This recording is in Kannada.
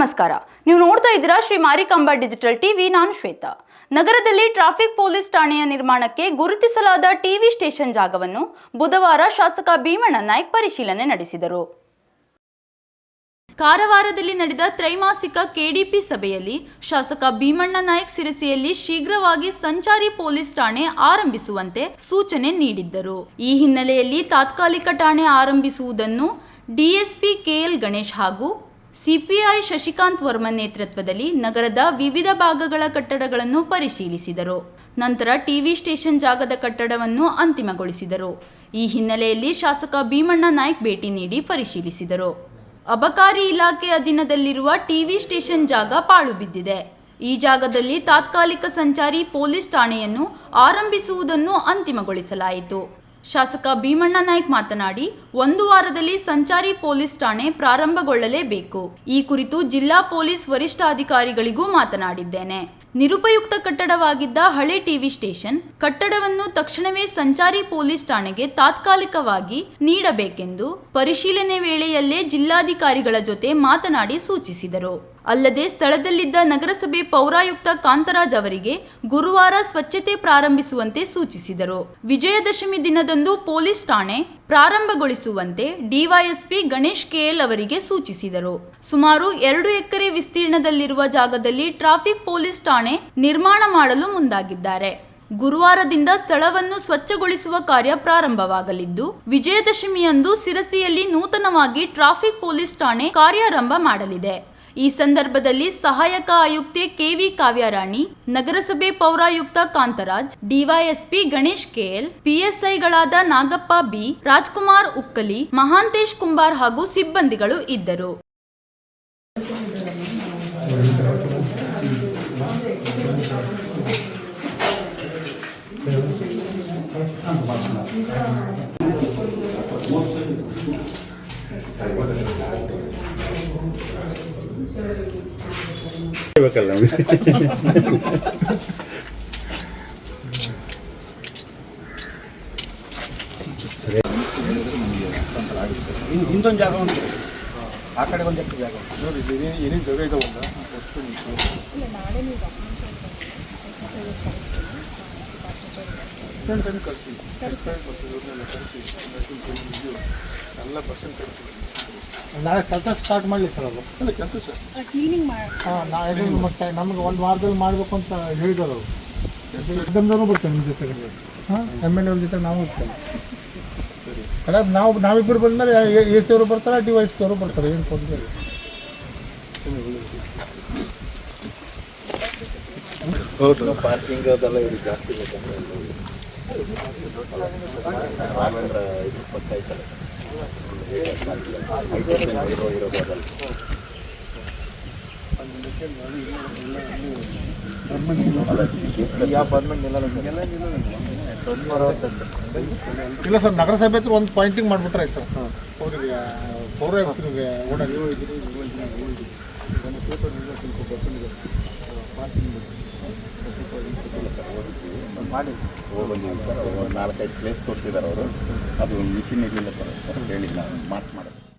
ನಮಸ್ಕಾರ. ನೀವು ನೋಡ್ತಾ ಇದ್ದೀರಾ ಶ್ರೀ ಮಾರಿಕಾಂಬಾ ಡಿಜಿಟಲ್ ಟಿವಿ, ನಾನು ಶ್ವೇತಾ. ನಗರದಲ್ಲಿ ಟ್ರಾಫಿಕ್ ಪೊಲೀಸ್ ಠಾಣೆಯ ನಿರ್ಮಾಣಕ್ಕೆ ಗುರುತಿಸಲಾದ ಟಿವಿ ಸ್ಟೇಷನ್ ಜಾಗವನ್ನು ಬುಧವಾರ ಶಾಸಕ ಭೀಮಣ್ಣ ನಾಯ್ಕ್ ಪರಿಶೀಲನೆ ನಡೆಸಿದರು. ಕಾರವಾರದಲ್ಲಿ ನಡೆದ ತ್ರೈಮಾಸಿಕ ಕೆಡಿಪಿ ಸಭೆಯಲ್ಲಿ ಶಾಸಕ ಭೀಮಣ್ಣ ನಾಯಕ್ ಸಿರಸಿಯಲ್ಲಿ ಶೀಘ್ರವಾಗಿ ಸಂಚಾರಿ ಪೊಲೀಸ್ ಠಾಣೆ ಆರಂಭಿಸುವಂತೆ ಸೂಚನೆ ನೀಡಿದ್ದರು. ಈ ಹಿನ್ನೆಲೆಯಲ್ಲಿ ತಾತ್ಕಾಲಿಕ ಠಾಣೆ ಆರಂಭಿಸುವುದನ್ನು ಡಿಎಸ್ಪಿ ಕೆಎಲ್ ಗಣೇಶ್ ಹಾಗೂ ಸಿಪಿಐ ಶಶಿಕಾಂತ್ ವರ್ಮನ್ ನೇತೃತ್ವದಲ್ಲಿ ನಗರದ ವಿವಿಧ ಭಾಗಗಳ ಕಟ್ಟಡಗಳನ್ನು ಪರಿಶೀಲಿಸಿದರು. ನಂತರ ಟಿವಿ ಸ್ಟೇಷನ್ ಜಾಗದ ಕಟ್ಟಡವನ್ನು ಅಂತಿಮಗೊಳಿಸಿದರು. ಈ ಹಿನ್ನೆಲೆಯಲ್ಲಿ ಶಾಸಕ ಭೀಮಣ್ಣ ನಾಯ್ಕ್ ಭೇಟಿ ನೀಡಿ ಪರಿಶೀಲಿಸಿದರು. ಅಬಕಾರಿ ಇಲಾಖೆ ಅಧೀನದಲ್ಲಿರುವ ಟಿವಿ ಸ್ಟೇಷನ್ ಜಾಗ ಪಾಳು ಬಿದ್ದಿದೆ ಈ ಜಾಗದಲ್ಲಿ ತಾತ್ಕಾಲಿಕ ಸಂಚಾರಿ ಪೊಲೀಸ್ ಠಾಣೆಯನ್ನು ಆರಂಭಿಸುವುದನ್ನು ಅಂತಿಮಗೊಳಿಸಲಾಯಿತು. ಶಾಸಕ ಭೀಮಣ್ಣ ನಾಯ್ಕ್ ಮಾತನಾಡಿ, ಒಂದು ವಾರದಲ್ಲಿ ಸಂಚಾರಿ ಪೊಲೀಸ್ ಠಾಣೆ ಪ್ರಾರಂಭಗೊಳ್ಳಲೇಬೇಕು. ಈ ಕುರಿತು ಜಿಲ್ಲಾ ಪೊಲೀಸ್ ವರಿಷ್ಠಾಧಿಕಾರಿಗಳಿಗೂ ಮಾತನಾಡಿದ್ದೇನೆ. ನಿರುಪಯುಕ್ತ ಕಟ್ಟಡವಾಗಿದ್ದ ಹಳೆ ಟಿವಿ ಸ್ಟೇಷನ್ ಕಟ್ಟಡವನ್ನು ತಕ್ಷಣವೇ ಸಂಚಾರಿ ಪೊಲೀಸ್ ಠಾಣೆಗೆ ತಾತ್ಕಾಲಿಕವಾಗಿ ನೀಡಬೇಕೆಂದು ಪರಿಶೀಲನೆ ವೇಳೆಯಲ್ಲೇ ಜಿಲ್ಲಾಧಿಕಾರಿಗಳ ಜೊತೆ ಮಾತನಾಡಿ ಸೂಚಿಸಿದರು. ಅಲ್ಲದೆ ಸ್ಥಳದಲ್ಲಿದ್ದ ನಗರಸಭೆ ಪೌರಾಯುಕ್ತ ಕಾಂತರಾಜ್ ಅವರಿಗೆ ಗುರುವಾರ ಸ್ವಚ್ಛತೆ ಪ್ರಾರಂಭಿಸುವಂತೆ ಸೂಚಿಸಿದರು. ವಿಜಯದಶಮಿ ದಿನದಂದು ಪೊಲೀಸ್ ಠಾಣೆ ಪ್ರಾರಂಭಗೊಳಿಸುವಂತೆ ಡಿವೈಎಸ್ಪಿ ಗಣೇಶ್ ಕೆಎಲ್ ಅವರಿಗೆ ಸೂಚಿಸಿದರು. ಸುಮಾರು ಎರಡು ಎಕರೆ ವಿಸ್ತೀರ್ಣದಲ್ಲಿರುವ ಜಾಗದಲ್ಲಿ ಟ್ರಾಫಿಕ್ ಪೊಲೀಸ್ ಠಾಣೆ ನಿರ್ಮಾಣ ಮಾಡಲು ಮುಂದಾಗಿದ್ದಾರೆ. ಗುರುವಾರದಿಂದ ಸ್ಥಳವನ್ನು ಸ್ವಚ್ಛಗೊಳಿಸುವ ಕಾರ್ಯ ಪ್ರಾರಂಭವಾಗಲಿದ್ದು, ವಿಜಯದಶಮಿಯಂದು ಸಿರಸಿಯಲ್ಲಿ ನೂತನವಾಗಿ ಟ್ರಾಫಿಕ್ ಪೊಲೀಸ್ ಠಾಣೆ ಕಾರ್ಯಾರಂಭ ಮಾಡಲಿದೆ. ಈ ಸಂದರ್ಭದಲ್ಲಿ ಸಹಾಯಕ ಆಯುಕ್ತೆ ಕೆವಿ ಕಾವ್ಯರಾಣಿ, ನಗರಸಭೆ ಪೌರಾಯುಕ್ತ ಕಾಂತರಾಜ್, ಡಿವೈಎಸ್ಪಿ ಗಣೇಶ್ ಕೆಎಲ್, ಪಿಎಸ್ಐಗಳಾದ ನಾಗಪ್ಪ ಬಿ, ರಾಜ್ಕುಮಾರ್ ಉಕ್ಕಲಿ, ಮಹಾಂತೇಶ್ ಕುಂಬಾರ್ ಹಾಗೂ ಸಿಬ್ಬಂದಿಗಳು ಇದ್ದರು. ಬೇಕಲ್ಲ ನಮಗೆ ಇನ್ನೊಂದು ಜಾಗ ಉಂಟು ಆ ಕಡೆ ಒಂದು? ಜಾಗ ನೋಡಿ ಇಲ್ಲಿ ಏನೇನು ಜಾಗ ಕಳಿಸಿ ಇವ್ರನ್ನೆಲ್ಲ ಕಳಿಸಿ ಎಲ್ಲ ಪರ್ಸೆಂಟ್ ನಾಳೆ ಕೆಲಸ ಸ್ಟಾರ್ಟ್ ಮಾಡಲಿ ಸರ್ ಅದು. ಅಲ್ಲ ಕೆಲಸ ಸರ್. ಹಾಂ ನಾಳೆ ಮತ್ತೆ ನಮ್ಗೆ ಒಂದು ವಾರದಲ್ಲಿ ಮಾಡಬೇಕು ಅಂತ ಹೇಳಿದ್ರು ಅವರು. ಎಕ್ದಮ್ದವರು ಬರ್ತೇವೆ ನಿಮ್ಮ ಜೊತೆಗೆ. ಹಾಂ ಎಂ ಎಲ್ ಅವ್ರ ಜೊತೆ ನಾವು ಇರ್ತೇವೆ. ಕಡೆ ನಾವು ನಾವಿಬ್ಬರು ಬಂದಮೇಲೆ ಎ ಸಿ ಅವರು ಬರ್ತಾರೆ, ಡಿ ವೈ ಸಿ ಅವರು ಬರ್ತಾರೆ, ಏನು ತೊಂದರೆ ಇಲ್ಲ. ಪಾರ್ಕಿಂಗ್ ಅದೆಲ್ಲ ಇದು ಜಾಸ್ತಿ ಬೇಕಂದ್ರೆ ರಾಘವೇಂದ್ರ ಇದು ಪಕ್ಕ ಐತಲ್ಲ ಇರೋ ಇರೋದು ಅದಲ್ಲ. ಇಲ್ಲ ಸರ್, ನಗರಸಭೆ ಹತ್ರ ಒಂದು ಪಾಯಿಂಟಿಂಗ್ ಮಾಡ್ಬಿಟ್ರೆ ಆಯ್ತು ಸರ್. ಪೌರ ಪೌರಾಯುಕ್ತರಿಗೆ ಓಡಾಡಿ. ಮಾಡಿ ನಾಲ್ಕೈದು ಪ್ಲೇಸ್ ತೋರಿಸಿದ್ದಾರೆ ಅವರು. ಅದು ಮಿಷಿನ್ ಇರಲಿಲ್ಲ ಸರ್ ಹೇಳಿ ನಾವು ಮಾತು ಮಾಡೋದು